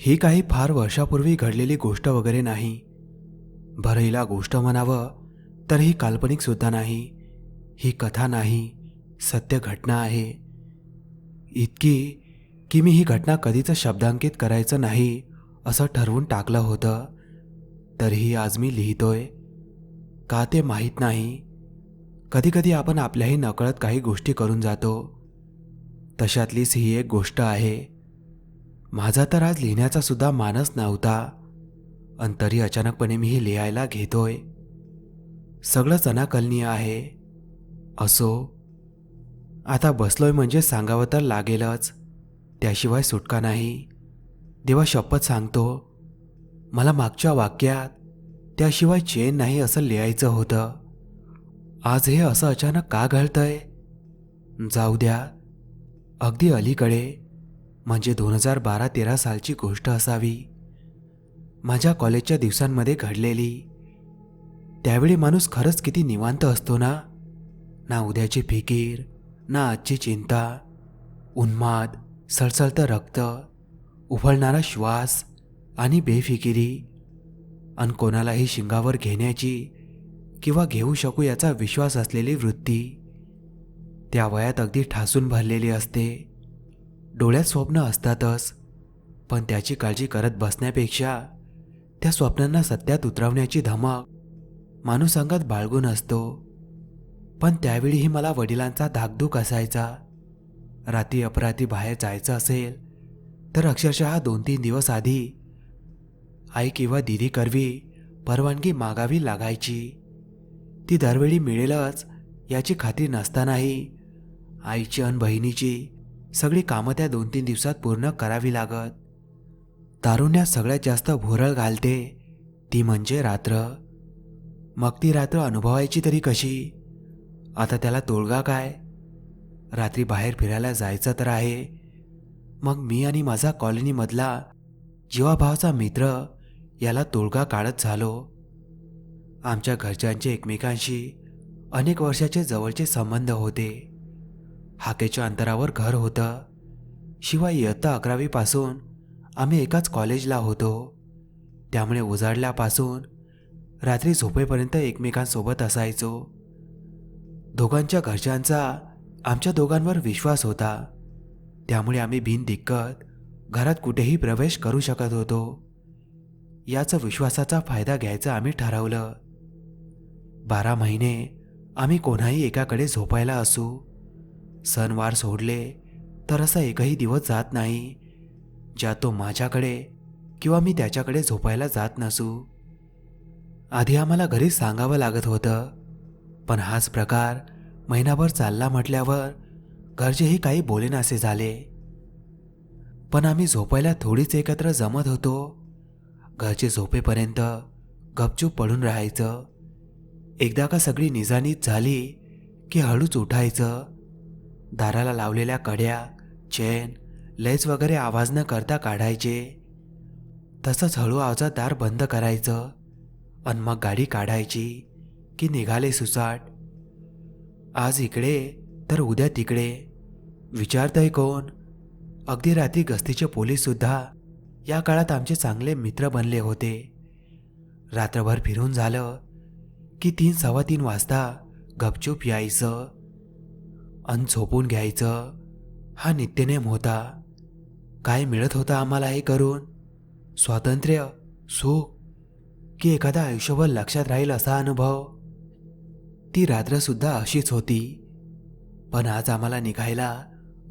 ही काही फार वर्षापूर्वी घडलेली गोष्ट वगैरे नाही. भरईला गोष्ट म्हणावं तर ही काल्पनिक सुद्धा नाही. ही कथा नाही सत्य घटना आहे. इतकी की मी ही घटना कधीच शब्दांकित करायचं नाही असं ठरवून टाकलं होतं. तरीही आज मी लिहितोय. का ते माहीत नाही? कधीकधी आपण आपल्याही नकळत काही गोष्टी करून जातो. तशातलीच ही एक गोष्ट आहे. माझा तर आज लिहिण्याचा सुद्धा मानस नव्हता. अन तरी अचानकपणे मी हे लिहायला घेतोय. सगळंच अनाकलनीय आहे. असो. आता बसलोय म्हणजे सांगावं तर लागेलच. त्याशिवाय सुटका नाही. देवा शपथ सांगतो. मला मागच्या वाक्यात त्याशिवाय चेन नाही असं लिहायचं होतं. आज हे असं अचानक का घडतंय जाऊ द्या. अगदी अलीकडे. म्हणजे दोन हजार बारा तेरा सालची गोष्ट असावी. माझ्या कॉलेजच्या दिवसांमध्ये घडलेली. त्यावेळी माणूस खरंच किती निवांत असतो ना? ना उद्याची फिकीर ना आजची चिंता. उन्माद सळसळतं रक्त उफळणारा श्वास आणि बेफिकिरी. आणि कोणालाही शिंगावर घेण्याची किंवा घेऊ शकू याचा विश्वास असलेली वृत्ती. त्या वयात अगदी ठासून भरलेली असते. डोळ्यात स्वप्न असतातच. पण त्याची काळजी करत बसण्यापेक्षा त्या स्वप्नांना सत्यात उतरवण्याची धमक माणूस अंगात बाळगून असतो. पण त्यावेळीही मला वडिलांचा धाकधूक असायचा. रात्री अपराती बाहेर जायचं असेल तर अक्षरशः दोन तीन दिवस आधी आई किंवा दिदी करवी परवानगी मागावी लागायची. ती दरवेळी मिळेलच याची खात्री नसतानाही आईची अन बहिणीची सगळी कामं त्या दोन तीन दिवसात पूर्ण करावी लागत. तारुण्यात सगळ्यात जास्त भुरळ घालते. ती म्हणजे रात्र. मग ती रात्र अनुभवायची तरी कशी? आता त्याला तोडगा काय? रात्री बाहेर फिरायला जायचं तर आहे. मग मी आणि माझा कॉलनीमधला जीवाभावाचा मित्र याला तोडगा काढत झालो. आमच्या घरच्यांचे एकमेकांशी अनेक वर्षाचे जवळचे संबंध होते. हाकेच्या अंतरावर घर होतं. शिवाय इयत्ता अकरावीपासून आम्ही एकाच कॉलेजला होतो. त्यामुळे उजाडल्यापासून रात्री झोपेपर्यंत एकमेकांसोबत असायचो. दोघांच्या घरच्यांचा आमच्या दोघांवर विश्वास होता. त्यामुळे आम्ही बिनदिक्कत घरात कुठेही प्रवेश करू शकत होतो. याचा विश्वासाचा फायदा घ्यायचा आम्ही ठरवलं. बारा महिने आम्ही कोणाही एकाकडे झोपायला असू सणवार सोडले तर असा एकही दिवस जात नाही ज्या तो माझ्याकडे किंवा मी त्याच्याकडे झोपायला जात नसू. आधी आम्हाला घरीच सांगावं लागत होतं पण हाच प्रकार महिनाभर चालला म्हटल्यावर घरचेही काही बोलेनासे झाले. पण आम्ही झोपायला थोडीच एकत्र जमत होतो. घरचे झोपेपर्यंत गपचूप पडून राहायचं. एकदा का सगळी निजानीत झाली की हळूच उठायचं दाराला लावलेल्या कड्या चेन लेस वगैरे आवाज न करता काढायचे. तसंच हळू आवाजात दार बंद करायचं आणि मग गाडी काढायची की निघाले सुसाट. आज इकडे तर उद्या तिकडे. विचारतंय कोण? अगदी रात्री गस्तीचे पोलीससुद्धा या काळात आमचे चांगले मित्र बनले होते. रात्रभर फिरून झालं की तीन सव्वा तीन वाजता गपचूप यायचं. अन झोपून घ्यायचं. हा नित्यनेम होता. काय मिळत होतं आम्हाला हे करून? स्वातंत्र्य सुख की एखादा आयुष्यभर लक्षात राहील असा अनुभव? ती रात्रसुद्धा अशीच होती. पण आज आम्हाला निघायला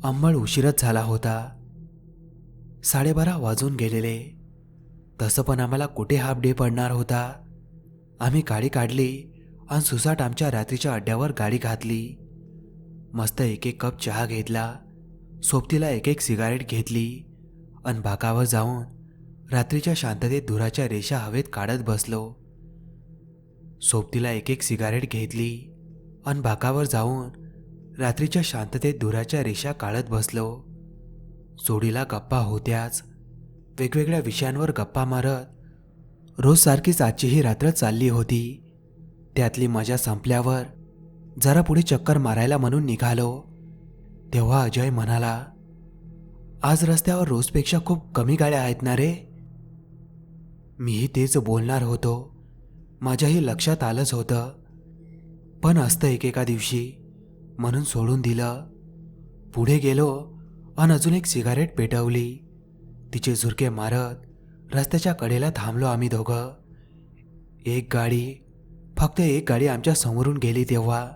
अंमळ उशीरच झाला होता. साडेबारा वाजून गेलेले. तसं पण आम्हाला कुठे हाफ डे पडणार होता? आम्ही गाडी काढली आणि सुसाट आमच्या रात्रीच्या अड्ड्यावर गाडी घातली. मस्त एक एक कप चहा घेतला. सोबतीला एक एक सिगारेट घेतली. अन बाकावर जाऊन रात्रीच्या शांततेत धुराच्या रेषा हवेत काढत बसलो. सोबतीला एक एक सिगारेट घेतली. अन बाकावर जाऊन रात्रीच्या शांततेत धुराच्या रेषा काढत बसलो. जोडीला गप्पा होत्याच. वेगवेगळ्या विषयांवर गप्पा मारत रोज सारखीच आजची ही रात्र चालली होती. त्यातली मजा संपल्यावर जरा पुढे चक्कर मारायला म्हणून निघालो. तेव्हा अजय म्हणाला आज रस्त्यावर रोजपेक्षा खूप कमी गाड्या आहेत ना रे? मीही तेच बोलणार होतो. माझ्याही लक्षात आलंच होतं. पण असतं एकेका दिवशी म्हणून सोडून दिलं. पुढे गेलो अन अजून एक सिगारेट पेटवली. तिचे झुरके मारत रस्त्याच्या कडेला थांबलो आम्ही दोघं. एक गाडी फक्त एक गाडी आमच्या समोरून गेली तेव्हा.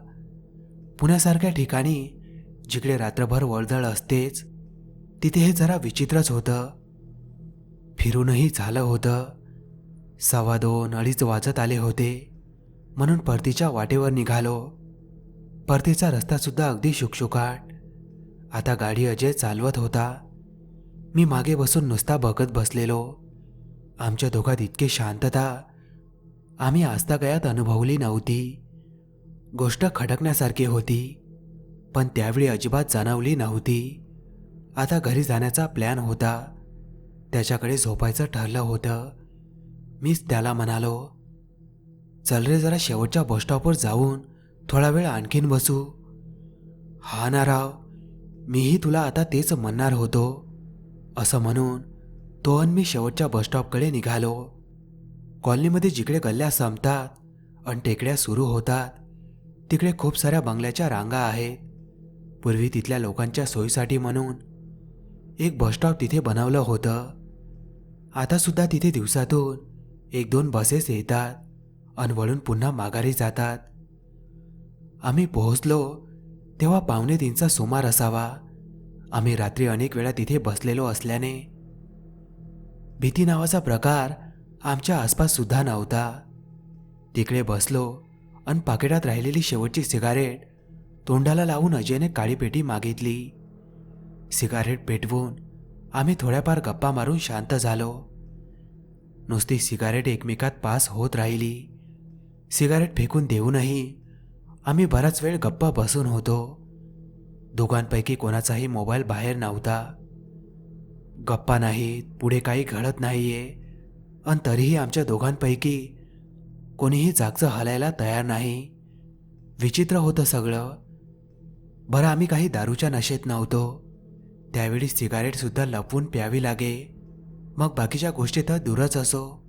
पुण्यासारख्या ठिकाणी जिकडे रात्रभर वर्दळ असतेच तिथे हे जरा विचित्रच होतं. फिरूनही झालं होतं. सव्वा दोन अडीच वाजत आले होते. म्हणून परतीच्या वाटेवर निघालो. परतीचा रस्तासुद्धा अगदी शुकशुकाट. आता गाडी अजय चालवत होता. मी मागे बसून नुसता बघत बसलेलो. आमच्या दोघात इतकी शांतता. आम्ही आजतागयात अनुभवली नव्हती. गोष्ट खटकण्यासारखी होती. पण त्यावेळी अजिबात जाणवली नव्हती. आता घरी जाण्याचा प्लॅन होता. त्याच्याकडे झोपायचं ठरलं होतं. मीच त्याला म्हणालो चल रे जरा शेवटच्या बसस्टॉपवर जाऊन थोडा वेळ आणखीन बसू. हा ना राव मीही तुला आता तेच म्हणणार होतो. असं म्हणून तो आणि मी शेवटच्या बसस्टॉपकडे निघालो. कॉलनीमध्ये जिकडे गल्ल्या संपतात आणि टेकड्या सुरू होतात तिकडे खूप साऱ्या बंगल्याच्या रांगा आहेत पूर्वी तिथल्या लोकांच्या सोयीसाठी म्हणून एक बसस्टॉप तिथे बनवलं होतं. आता सुद्धा तिथे दिवसातून एक दोन बसेस येतात आणि वळून पुन्हा माघारी जातात. आम्ही पोहोचलो तेव्हा पावणे तीनचा सुमार असावा. आम्ही रात्री अनेक वेळा तिथे बसलेलो असल्याने. भीती नावाचा प्रकार आमच्या आसपास सुद्धा नव्हता. तिकडे बसलो आणि पाकिटात राहिलेली शेवटची सिगारेट तोंडाला लावून अजयने काळी पेटी मागितली. सिगारेट पेटवून आम्ही थोड्याफार गप्पा मारून शांत झालो. नुसती सिगारेट एकमेकात पास होत राहिली. सिगारेट फेकून देऊनही आम्ही बराच वेळ गप्पा बसून होतो. दोघांपैकी कोणाचाही मोबाईल बाहेर नव्हता. गप्पा नाहीत पुढे काही घडत नाहीये. आणि तरीही आमच्या दोघांपैकी कोणीही जागचं हलायला तयार नाही. विचित्र होतं सगळं. बरं आम्ही काही दारूच्या नशेत नव्हतो. त्यावेळी सिगारेटसुद्धा लपवून प्यावी लागे. मग बाकीच्या गोष्टी तर दूरच असो.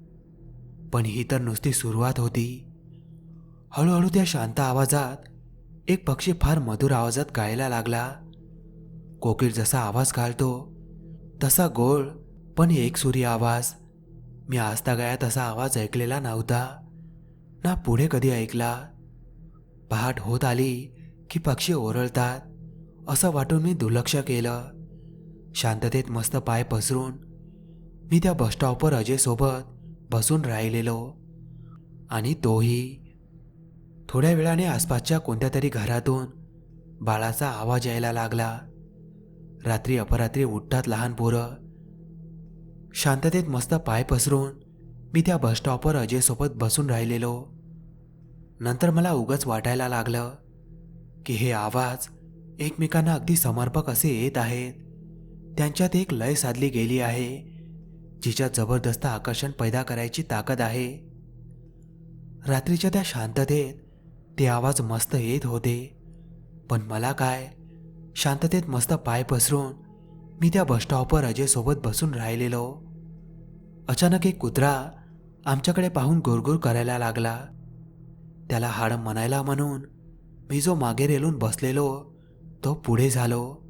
पण ही तर नुसती सुरुवात होती. हळूहळू त्या शांत आवाजात एक पक्षी फार मधुर आवाजात गायला लागला. कोकीळ जसा आवाज घालतो तसा गोळ पण एक सुरी आवाज. मी आजतागायात तसा आवाज ऐकलेला नव्हता. ना पुढे कधी ऐकला? पहाट होत आली की पक्षी ओरळतात असं वाटून मी दुर्लक्ष केलं. शांततेत मस्त पाय पसरून मी त्या बसस्टॉपवर अजयसोबत बसून राहिलेलो. आणि तोही. थोड्या वेळाने आसपासच्या कोणत्या तरी घरातून बाळाचा आवाज यायला लागला. रात्री अपरात्री उठतात लहान पोरं. शांततेत मस्त पाय पसरून मी त्या बसस्टॉपवर अजयसोबत बसून राहिलेलो. नंतर मला उगच वाटायला लागलं की हे आवाज एकमेकांना अगदी समर्पक असे येत आहेत. त्यांच्यात एक लय साधली गेली आहे जिच्यात जबरदस्त आकर्षण पैदा करायची ताकद आहे. रात्रीच्या त्या शांततेत ते आवाज मस्त येत होते. पण मला काय शांततेत मस्त पाय पसरून मी त्या बसस्टॉपवर अजयसोबत बसून राहिलेलो. अचानक एक कुत्रा आमच्याकडे पाहून गुरगुर करायला लागला. त्याला हाड म्हणायला म्हणून मी जो मागे रेलून बसलेलो तो पुढे झालो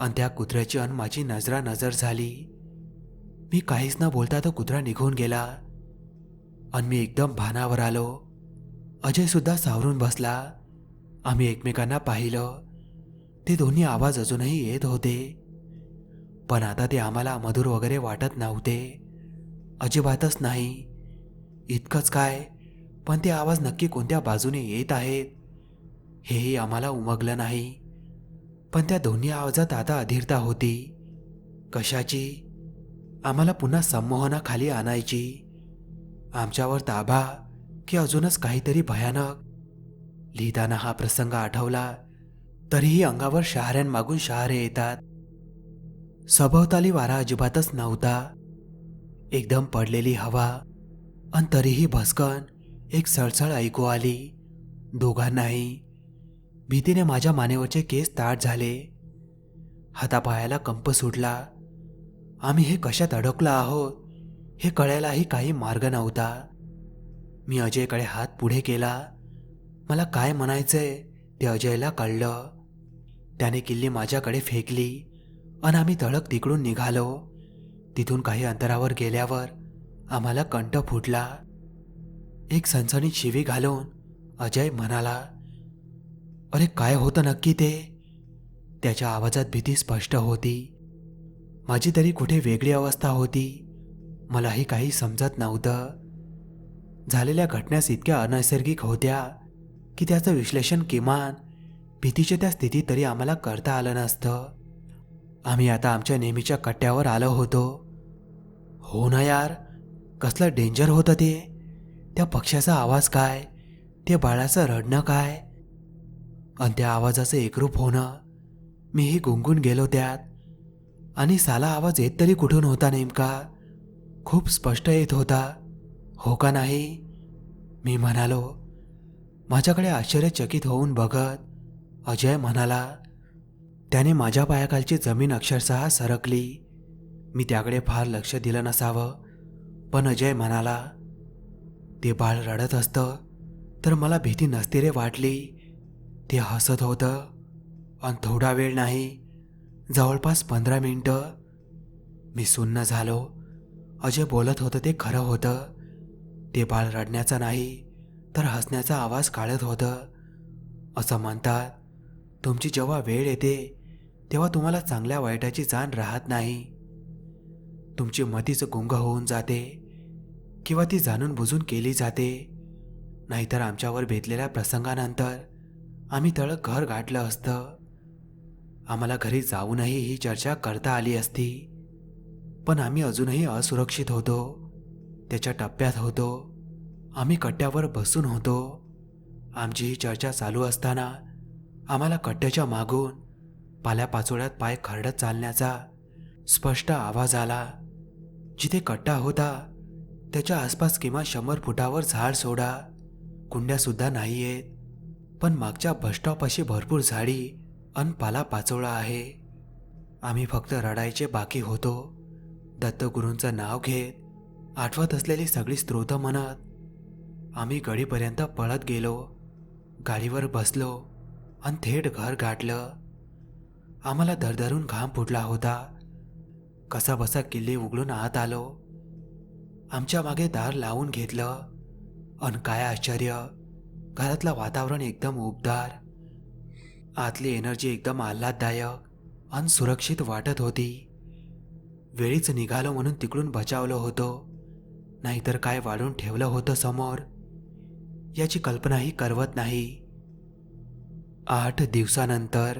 आणि त्या कुत्र्याची अन माझी नजरा नजर झाली. मी काहीच न बोलता तो कुत्रा निघून गेला आणि मी एकदम भानावर आलो. अजय सुद्धा सावरून बसला. आम्ही एकमेकांना पाहिलं. ते दोन्ही आवाज अजूनही येत होते. पण आता ते आम्हाला मधुर वगैरे वाटत नव्हते. अजिबातच नाही. इतकंच काय? पण ते आवाज नक्की कोणत्या बाजूने येत आहेत हेही आम्हाला उमगलं नाही. पण त्या दोन्ही आवाजात आता अधीरता होती. कशाची? आम्हाला पुन्हा संमोहनाखाली आणायची. आमच्यावर ताबा की अजूनच काहीतरी भयानक. लिहिताना हा प्रसंग आठवला तरीही अंगावर शहाऱ्यांमागून शहारे येतात. सभोवताली वारा अजिबातच नव्हता. एकदम पडलेली हवा आणि तरीही भस्कन एक सळसळ ऐकू आली. दोघांनाही भीतीने माझ्या मानेवरचे केस ताट झाले. हातापायाला कंप सुटला. आम्ही हे कशात अडकलो आहोत? हे कळायलाही काही मार्ग नव्हता. मी अजयकडे हात पुढे केला. मला काय म्हणायचंय ते अजयला कळलं. त्याने किल्ली माझ्याकडे फेकली आणि आम्ही तळक तिकडून निघालो. तिथून काही अंतरावर गेल्यावर आम्हाला कंठ फुटला. एक सणसणीत शिवी घालून अजय म्हणाला अरे काय होतं नक्की ते? त्याच्या आवाजात भीती स्पष्ट होती. माझी तरी कुठे वेगळी अवस्था होती मलाही काही समजत नव्हतं. झालेल्या घटनास इतक्या अनैसर्गिक होत्या की त्याचं विश्लेषण किमान भीतीच्या त्या स्थितीत तरी आम्हाला करता आलं नसतं. आम्ही आता आमच्या नेहमीच्या कट्ट्यावर आलो होतो. हो ना यार कसलं डेंजर होतं ते? त्या पक्ष्याचा आवाज काय? ते बाळाचं रडणं काय? आणि त्या आवाजाचं एकरूप होणं? मीही गुंगून गेलो त्यात. आणि साला आवाज येत तरी कुठून होता नेमका? खूप स्पष्ट येत होता. हो का नाही? मी म्हणालो माझ्याकडे आश्चर्यचकित होऊन बघत अजय म्हणाला. त्याने माझ्या पायाखालची जमीन अक्षरशः सरकली. मी त्याकडे फार लक्ष दिलं नसावं. पण अजय म्हणाला ते बाळ रडत असतं तर मला भीती नसते रे वाटली. ते हसत होतं आणि थोडा वेळ नाही जवळपास पंधरा मिनटं. मी सुन्न झालो. अजय बोलत होतं ते खरं होतं. ते बाळ रडण्याचा नाही तर हसण्याचा आवाज काढत होतं. असं म्हणतात तुमची जेव्हा वेळ येते तेव्हा तुम्हाला चांगल्या वाईटाची जाण राहत नाही. तुमची मतीच गुंग होऊन जाते. किंवा ती जाणून बुजून केली जाते. नाहीतर आमच्यावर बेतलेल्या प्रसंगानंतर आम्ही तळ घर गाठलं असतं. आम्हाला घरी जाऊनही ही चर्चा करता आली असती. पण आम्ही अजूनही असुरक्षित होतो. त्याच्या टप्प्यात होतो. आम्ही कट्ट्यावर बसून होतो. आमची ही चर्चा चालू असताना आम्हाला कट्ट्याच्या मागून पाल्यापाचोळ्यात पाय खरडत चालण्याचा स्पष्ट आवाज आला. जिथे कट्टा होता त्याच्या आसपास किमान शंभर फुटावर झाड सोडा. कुंड्यासुद्धा नाही आहेत पण मागच्या बसस्टॉपाशी भरपूर झाडी अन पाला पाचोळा आहे. आम्ही फक्त रडायचे बाकी होतो. दत्तगुरूंचं नाव घेत आठवत असलेली सगळी स्त्रोतं म्हणत आम्ही गडीपर्यंत पळत गेलो. गाडीवर बसलो आणि थेट घर गाठलं. आम्हाला दरदरून घाम फुटला होता. कसा बसा किल्ली उघडून आत आलो. आमच्या मागे दार लावून घेतलं. अन काय आश्चर्य घरातलं वातावरण एकदम उबदार. आतली एनर्जी एकदम आल्हाददायक अन सुरक्षित वाटत होती. वेळीच निघालो म्हणून तिकडून बचावलं होतं. नाहीतर काय वाढून ठेवलं होतं समोर? याची कल्पनाही करवत नाही. आठ दिवसानंतर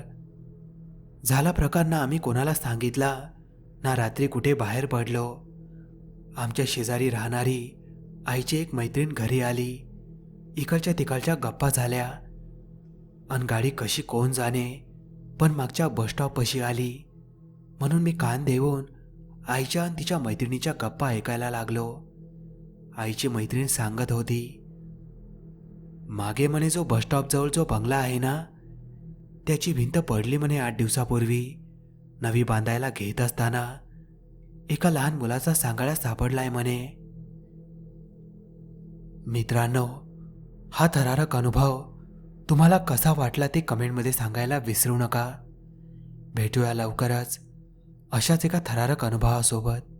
झाला प्रकार ना आम्ही कोणाला सांगितला ना रात्री कुठे बाहेर पडलो. आमच्या शेजारी राहणारी आईची एक मैत्रीण घरी आली. इकडच्या तिकडच्या गप्पा झाल्या. अन गाडी कशी कोण जाणे पण मागच्या बसस्टॉपशी आली. म्हणून मी कान देऊन आईच्या आणि तिच्या मैत्रिणीच्या गप्पा ऐकायला लागलो. आईची मैत्रीण सांगत होती मागे म्हणे जो बसस्टॉपजवळ जो बंगला आहे ना त्याची भिंत पडली म्हणे आठ दिवसापूर्वी. नवी बांधायला घेत असताना एका लहान मुलाचा सांगाळा सापडलाय म्हणे. मित्रांनो हा थरारक अनुभव तुम्हाला कसा वाटला ते कमेंटमध्ये सांगायला विसरू नका. भेटूया लवकरच अशाच एका थरारक अनुभवासोबत.